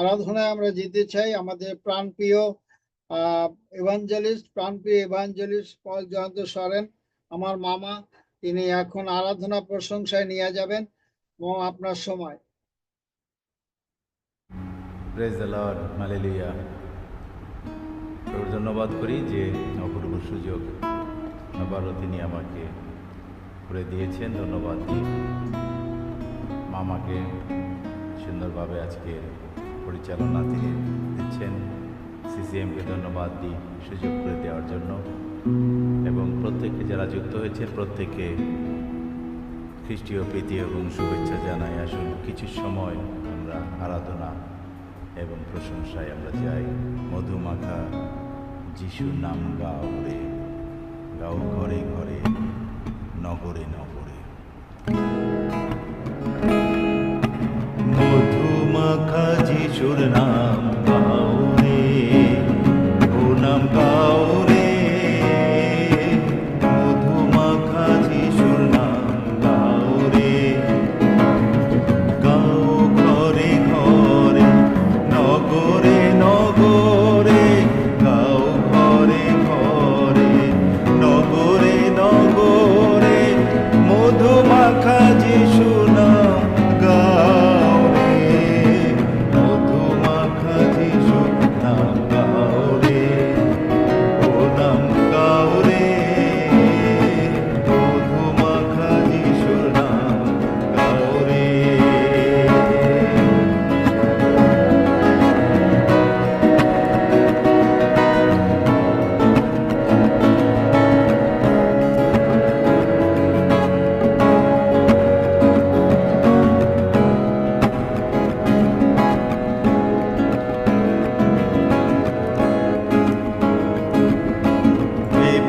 আরাধনায় আমরা যেতে চাই। আমাদের প্রাণপ্রিয় এভাঞ্জেলিস্ট প্রাণপ্রিয় এভাঞ্জেলিস্ট পল জয়ন্ত সরেন, আমার মামা, তিনি এখন আরাধনা প্রশংসায় নিয়ে যাবেন এবং আপনার সময়। দ্য ধন্যবাদ করি যে অপূর্ব সুযোগ আবারও তিনি আমাকে করে দিয়েছেন। ধন্যবাদ। দিই মামাকে সুন্দরভাবে আজকে পরিচালনা তিনি দিচ্ছেন। সিসিএমকে ধন্যবাদ দিই সুযোগ করে দেওয়ার জন্য। এবং প্রত্যেককে যারা যুক্ত হয়েছেন, প্রত্যেককে খ্রিস্টীয় প্রীতি এবং শুভেচ্ছা জানাই। আসুন কিছু সময় আমরা আরাধনা এবং প্রশংসায় আমরা যাই। মধুমাখা যিশুর নাম গাও রে, গাও ঘরে ঘরে, নগরে নগরে। মধুমাখা যিশুর নাম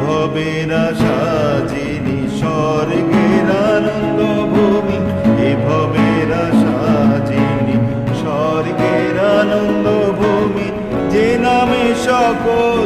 এভবের না সাজিনি স্বর্গের আনন্দ ভূমি এভাবে না সাজিনি স্বর্গের আনন্দ ভূমি যে নামে সকল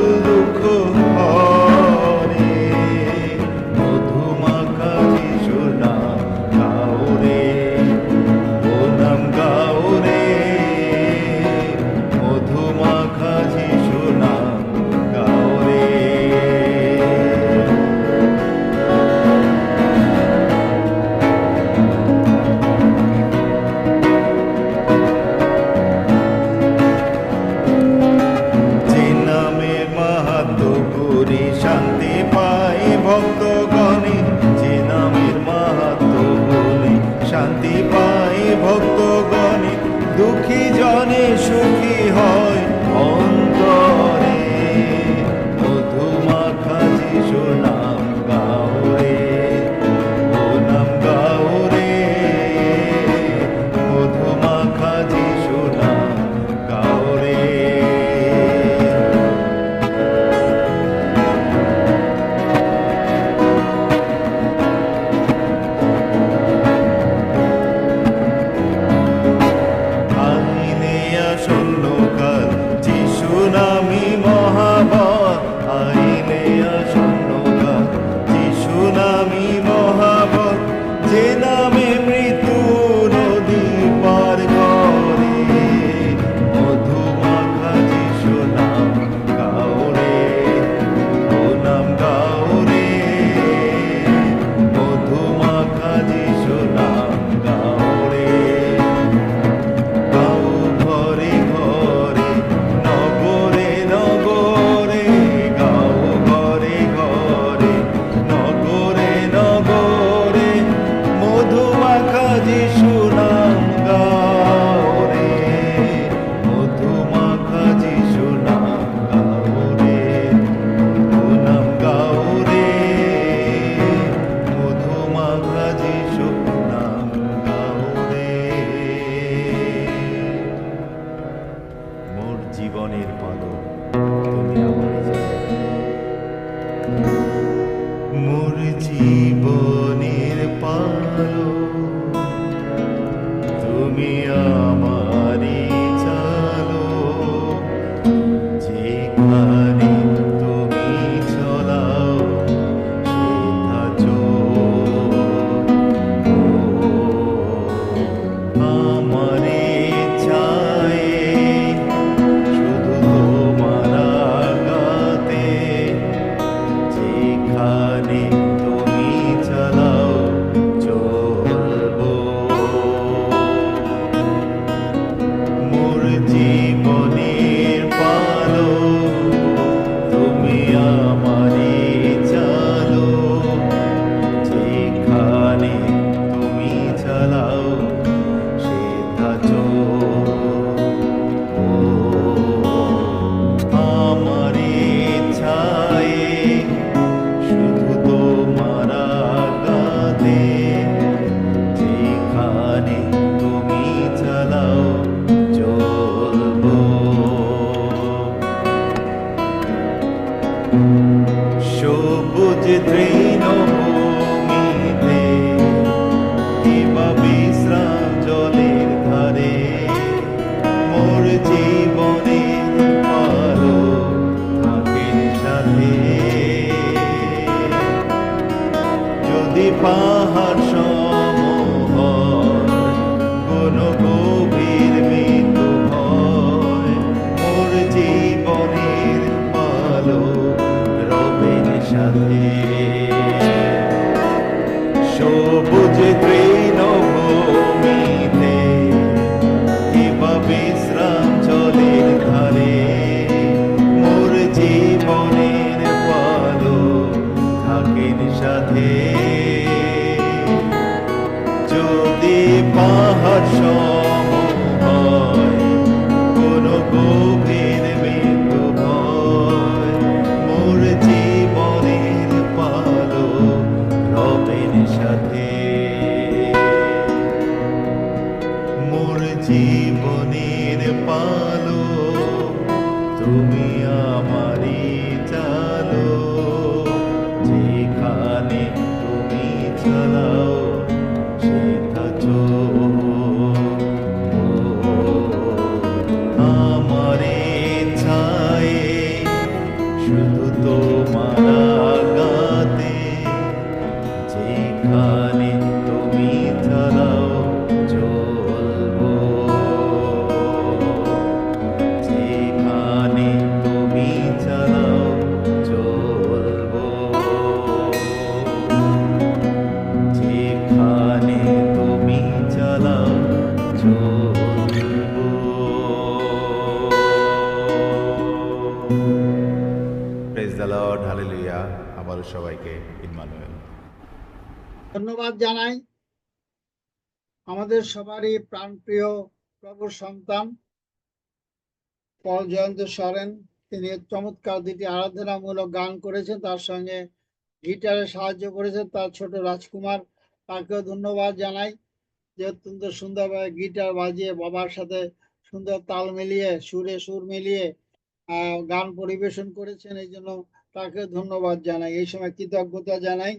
Yama. জীবনের পালো থাকেন সাথে যদি পাহাড় সবাইকে ইম্মানুয়েল ধন্যবাদ জানাই আমাদের সবারই প্রাণপ্রিয় প্রভুর সন্তান পল জয়ন্ত সরেন। তিনি চমৎকার দুটি আরাধনামূলক গান করেছেন, তার সঙ্গে গিটারে সাহায্য করেছেন তার ছোট রাজকুমার। তাকেও ধন্যবাদ জানাই যে অত্যন্ত সুন্দরভাবে গিটার বাজিয়ে বাবার সাথে সুন্দর তাল মিলিয়ে, সুরে সুর মিলিয়ে গান পরিবেশন করেছেন। এই জন্য তাকে ধন্যবাদ জানাই। এই সময় কৃতজ্ঞতা জানাই।